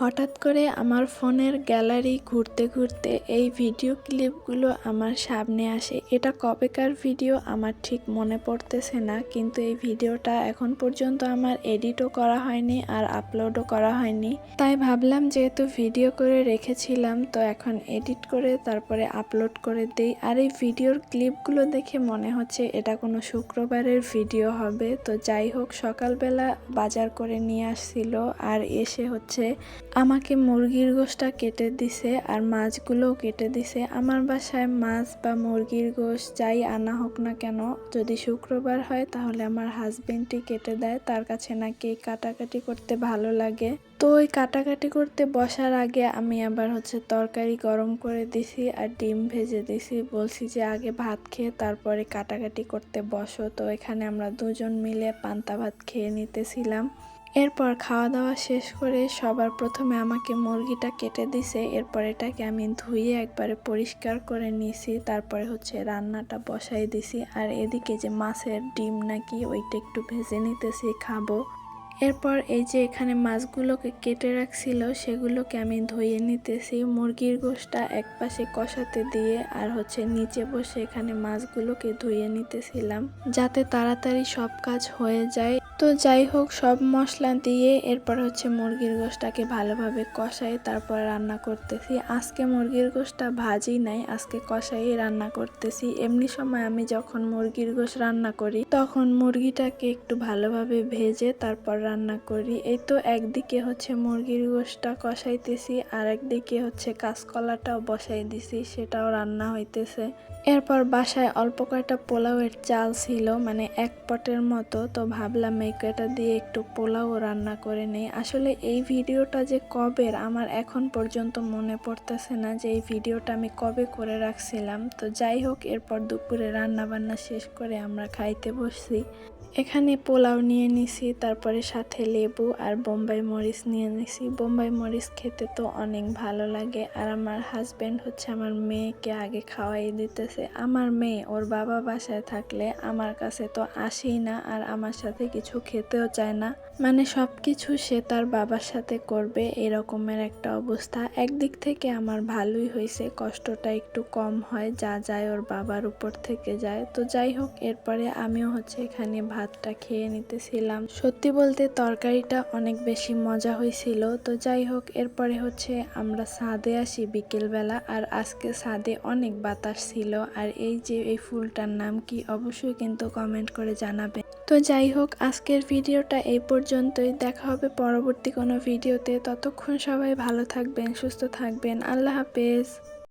হঠাৎ করে আমার ফোনের গ্যালারি ঘুরতে ঘুরতে এই ভিডিও ক্লিপগুলো আমার সামনে আসে। এটা কবেকার ভিডিও আমার ঠিক মনে পড়তেছে না, কিন্তু এই ভিডিওটা এখন পর্যন্ত আমার এডিটও করা হয়নি আর আপলোডও করা হয়নি। তাই ভাবলাম যেহেতু ভিডিও করে রেখেছিলাম, তো এখন এডিট করে তারপরে আপলোড করে দেই। আর এই ভিডিওর ক্লিপগুলো দেখে মনে হচ্ছে এটা কোনো শুক্রবারের ভিডিও হবে। তো যাই হোক, সকালবেলা বাজার করে নিয়ে আসছিল আর এসে হচ্ছে আমাকে মুরগির গোশটা কেটে দিছে আর মাছগুলোও কেটে দিছে। আমার বাসায় মাছ বা মুরগির গোশ যাই আনা হোক না কেন, যদি শুক্রবার হয় তাহলে আমার হাজবেন্ডটি কেটে দেয়। তার কাছে নাকি কাটাকাটি করতে ভালো লাগে। তো ওই কাটাকাটি করতে বসার আগে আমি আবার হচ্ছে তরকারি গরম করে দিছি আর ডিম ভেজে দিছি। বলছি যে আগে ভাত খেয়ে তারপরে কাটাকাটি করতে বসো। তো এখানে আমরা দুজন মিলে পান্তা ভাত খেয়ে নিতেছিলাম। এরপর খাওয়া দাওয়া শেষ করে সবার প্রথমে আমাকে মুরগিটা কেটে দিছে। এরপর এটাকে আমি ধুয়ে একবারে পরিষ্কার করে নিছি তারপরে হচ্ছে রান্নাটা বসাই দিছি। আর এদিকে যে মাছের ডিম নাকি ওইটা একটু ভেজে নিতেছি, খাব। এরপর এই যে এখানে মাছগুলোকে কেটে রাখছিল, সেগুলোকে আমি ধুয়ে নিতেছি। মুরগির গোশটা এক পাশে কষাতে দিয়ে আর হচ্ছে নিচে বসে এখানে মাছগুলোকে ধুয়ে নিতেছিলাম। যাতে তাড়াতাড়ি সব কাজ হয়ে যায়। তো যাই হোক, সব মশলা দিয়ে এরপর হচ্ছে মুরগির গোশটাকে ভালোভাবে কষাই তারপর রান্না করতেছি। আজকে মুরগির গোশটা ভাজি নাই, আজকে কষাই রান্না করতেছি। এমনি সময় আমি যখন মুরগির গোশ রান্না করি, তখন মুরগিটাকে একটু ভালোভাবে ভেজে তারপর রান্না করি। এই তো একদিকে হচ্ছে মুরগির গোশটা কষাইতেছি আর একদিকে হচ্ছে কাঁচকলাটাও বসাই দিছি, সেটাও রান্না হইতেছে। এরপর বাসায় অল্প কয়টা পোলাওয়ের চাল ছিল মানে এক পটের মতো, তো ভাবলাম এই দিয়ে একটু পোলাও রান্না করে নেই। আসলে এই ভিডিওটা যে কবের, আমার এখন পর্যন্ত মনে পড়তেছে না যে এই ভিডিওটা আমি কবে করে রাখছিলাম। তো যাই হোক, এরপর দুপুরে রান্না বান্না শেষ করে আমরা খাইতে বসছি। এখানে পোলাও নিয়ে নিছি, তারপরে সাথে লেবু আর বোম্বাই মরিচ নিয়ে নিছি। বোম্বাই মরিচ খেতে তো অনেক ভালো লাগে আর আমার হাজব্যান্ড হচ্ছে আমার মেয়েকে আগে খাওয়াই দিতেছে। আমার মেয়ে ওর বাবা বাসায় থাকলে আমার কাছে তো আসেই না আর আমার সাথে কিছু খেতেও চায় না। মানে সব কিছু সে তার বাবার সাথে করবে এরকমের একটা অবস্থা। একদিক থেকে আমার ভালোই হয়েছে, কষ্টটা একটু কম হয়, যা যায় ওর বাবার উপর থেকে যায়। তো যাই হোক, এরপরে আমিও হচ্ছে এখানে ভাতটা খেয়ে নিতেছিলাম। সত্যি বলতে তরকারিটা অনেক বেশি মজা হয়েছিল। তো যাই হোক, এরপরে হচ্ছে আমরা ছাদে আসি বিকেলবেলা। আর আজকে ছাদে অনেক বাতাস ছিল। আর এই যে এই ফুলটার নাম কি, অবশ্যই কিন্তু কমেন্ট করে জানাবে তো যাই হোক, আজকের ভিডিওটা এই পর্যন্তই। দেখা হবে পরবর্তী কোনো ভিডিওতে। ততক্ষণ সবাই ভালো থাকবেন, সুস্থ থাকবেন। আল্লাহ হাফেজ।